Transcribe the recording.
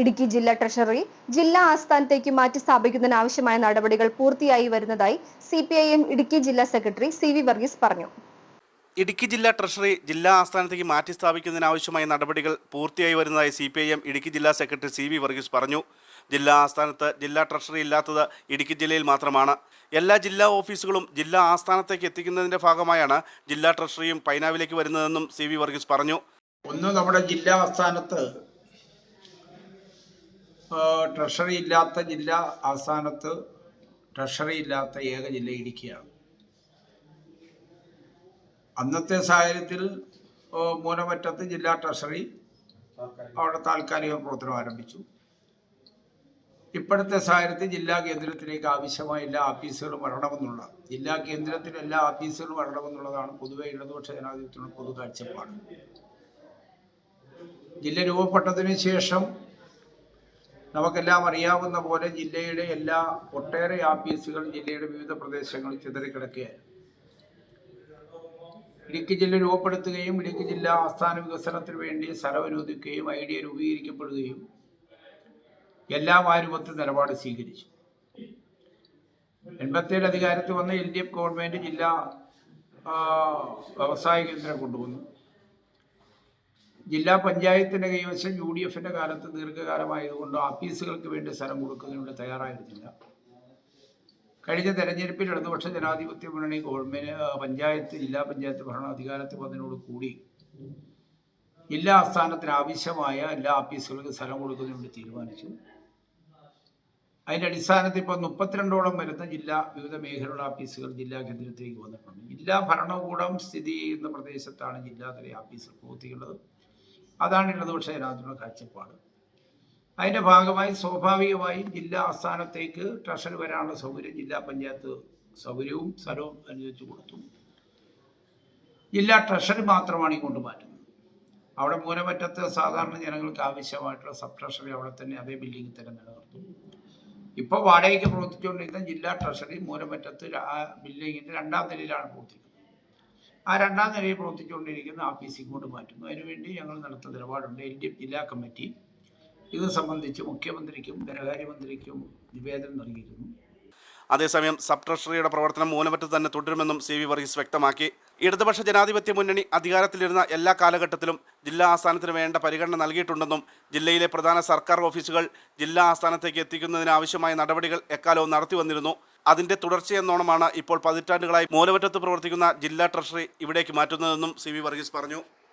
ഇടുക്കി ജില്ലാ ട്രഷറി ജില്ലാ ആസ്ഥാനത്തേക്ക് മാറ്റി സ്ഥാപിക്കുന്നതിന് ആവശ്യമായ നടപടികൾ പൂർത്തിയായി വരുന്നതായി സി ഇടുക്കി ജില്ലാ സെക്രട്ടറി സി വി വർഗീസ് പറഞ്ഞു. ഇടുക്കി ജില്ലാ ട്രഷറി ജില്ലാ ആസ്ഥാനത്തേക്ക് മാറ്റി സ്ഥാപിക്കുന്നതിനാവശ്യമായ നടപടികൾ പൂർത്തിയായി വരുന്നതായി C P I M Idukki ജില്ലാ സെക്രട്ടറി സി വി വർഗീസ് പറഞ്ഞു. ജില്ലാ ആസ്ഥാനത്ത് ജില്ലാ ട്രഷറി ഇല്ലാത്തത് ഇടുക്കി ജില്ലയിൽ മാത്രമാണ്. എല്ലാ ജില്ലാ ഓഫീസുകളും ജില്ലാ ആസ്ഥാനത്തേക്ക് എത്തിക്കുന്നതിന്റെ ഭാഗമായാണ് ജില്ലാ ട്രഷറിയും പൈനാവിലേക്ക് വരുന്നതെന്നും സി വി വർഗീസ് പറഞ്ഞു. ഒന്ന് നമ്മുടെ ജില്ലാ ആസ്ഥാനത്ത് ട്രഷറി ഇല്ലാത്ത ജില്ല ആസ്ഥാനത്ത് ട്രഷറി ഇല്ലാത്ത ഏക ജില്ല ഇടുക്കിയാണ്. അന്നത്തെ സാഹചര്യത്തിൽ മൂലമറ്റത്ത് ജില്ലാ ട്രഷറി അവിടെ താൽക്കാലിക പ്രവർത്തനം ആരംഭിച്ചു. ഇപ്പോഴത്തെ സാഹചര്യത്തിൽ ജില്ലാ കേന്ദ്രത്തിലേക്ക് ആവശ്യമായ എല്ലാ ഓഫീസുകളും വരണമെന്നുള്ള ജില്ലാ കേന്ദ്രത്തിൽ എല്ലാ ഓഫീസുകളും വരണമെന്നുള്ളതാണ് പൊതുവെ ഇടതുപക്ഷ ജനാധിപത്യത്തിനുള്ള പൊതു കാഴ്ചപ്പാട്. ജില്ല രൂപപ്പെട്ടതിന് ശേഷം നമുക്കെല്ലാം അറിയാവുന്ന പോലെ ജില്ലയുടെ എല്ലാ ഒട്ടേറെ ആഫീസുകൾ ജില്ലയുടെ വിവിധ പ്രദേശങ്ങളിൽ ചിതറിക്കിടക്കുകയാണ്. ഇടുക്കി ജില്ല രൂപപ്പെടുത്തുകയും ഇടുക്കി ജില്ലാ ആസ്ഥാന വികസനത്തിന് വേണ്ടി സ്ഥലമനുവദിക്കുകയും ഐഡിയ രൂപീകരിക്കപ്പെടുകയും എല്ലാം ആ രൂപത്തിൽ നിലപാട് സ്വീകരിച്ചു. എൺപത്തേഴ് അധികാരത്തിൽ വന്ന എൽ ഡി എഫ് ഗവൺമെന്റ് ജില്ലാ വ്യവസായ കേന്ദ്രം കൊണ്ടുവന്നു. ജില്ലാ പഞ്ചായത്തിന്റെ കൈവശം യു ഡി എഫിന്റെ കാലത്ത് ദീർഘകാലമായതുകൊണ്ട് ആഫീസുകൾക്ക് വേണ്ടി സ്ഥലം കൊടുക്കുന്നതിനുള്ള തയ്യാറായിരുന്നില്ല. കഴിഞ്ഞ തെരഞ്ഞെടുപ്പിൽ ഇടതുപക്ഷ ജനാധിപത്യ മുന്നണി ഗവൺമെന്റ് പഞ്ചായത്ത് ജില്ലാ പഞ്ചായത്ത് ഭരണ അധികാരത്തിൽ വന്നതിനോട് കൂടി ജില്ലാ ആസ്ഥാനത്തിന് ആവശ്യമായ എല്ലാ ആഫീസുകൾക്കും സ്ഥലം കൊടുക്കുന്നതിനുവേണ്ടി തീരുമാനിച്ചു. അതിന്റെ അടിസ്ഥാനത്തിൽ ഇപ്പോൾ മുപ്പത്തിരണ്ടോളം വരുന്ന ജില്ലാ വിവിധ മേഖലയുടെ ആഫീസുകൾ ജില്ലാ കേന്ദ്രത്തിലേക്ക് വന്നിട്ടുണ്ട്. ജില്ലാ ഭരണകൂടം സ്ഥിതി ചെയ്യുന്ന പ്രദേശത്താണ് ജില്ലാതല ഓഫീസുകൾ പ്രവർത്തിക്കുന്നത് അതാണ് ഇടതുപക്ഷ ജനാധിപത്യ കാഴ്ചപ്പാട്. അതിന്റെ ഭാഗമായി സ്വാഭാവികമായി ജില്ലാ ആസ്ഥാനത്തേക്ക് ട്രഷറി വരാനുള്ള സൗകര്യം ജില്ലാ പഞ്ചായത്ത് സൗകര്യവും സ്ഥലവും അനുവദിച്ചു കൊടുത്തു. ജില്ലാ ട്രഷറി മാത്രമാണ് കൊണ്ട് മാറ്റുന്നത്. അവിടെ മൂലമറ്റത്ത് സാധാരണ ജനങ്ങൾക്ക് ആവശ്യമായിട്ടുള്ള സബ് ട്രഷറി അവിടെ തന്നെ അതേ ബിൽഡിംഗിൽ തന്നെ നിലനിർത്തും. ഇപ്പോൾ വാടകയ്ക്ക് പ്രവർത്തിച്ചുകൊണ്ടിരുന്ന ജില്ലാ ട്രഷറി മൂലമറ്റത്ത് ആ ബിൽഡിങ്ങിന്റെ രണ്ടാം നിലയിലാണ് പ്രവർത്തിക്കുന്നത്. ആ രണ്ടാം നിലയിൽ പ്രവർത്തിച്ചുകൊണ്ടിരിക്കുന്ന ആഫീസ് ഇങ്ങോട്ട് മാറ്റുന്നു. അതിനുവേണ്ടി ഞങ്ങൾ നടത്തുന്ന നിലപാടുണ്ട്. എൽ ഡി എഫ് ജില്ലാ കമ്മിറ്റി ഇത് സംബന്ധിച്ച് മുഖ്യമന്ത്രിക്കും ധനകാര്യമന്ത്രിക്കും നിവേദനം നൽകിയിരുന്നു. അതേസമയം സബ് ട്രഷറിയുടെ പ്രവർത്തനം മൂലമറ്റത്ത് തന്നെ തുടരുമെന്നും സി വി വർഗീസ് വ്യക്തമാക്കി. ഇടതുപക്ഷ ജനാധിപത്യ മുന്നണി അധികാരത്തിലിരുന്ന എല്ലാ കാലഘട്ടത്തിലും ജില്ലാ ആസ്ഥാനത്തിന് വേണ്ട പരിഗണന നൽകിയിട്ടുണ്ടെന്നും ജില്ലയിലെ പ്രധാന സർക്കാർ ഓഫീസുകൾ ജില്ലാ ആസ്ഥാനത്തേക്ക് എത്തിക്കുന്നതിനാവശ്യമായ നടപടികൾ എക്കാലവും നടത്തി വന്നിരുന്നു. അതിന്റെ തുടർച്ചയെന്നോണമാണ് ഇപ്പോൾ പതിറ്റാണ്ടുകളായി മൂലമറ്റത്ത് പ്രവർത്തിക്കുന്ന ജില്ലാ ട്രഷറി ഇവിടേക്ക് മാറ്റുന്നതെന്നും സി വി വർഗീസ് പറഞ്ഞു.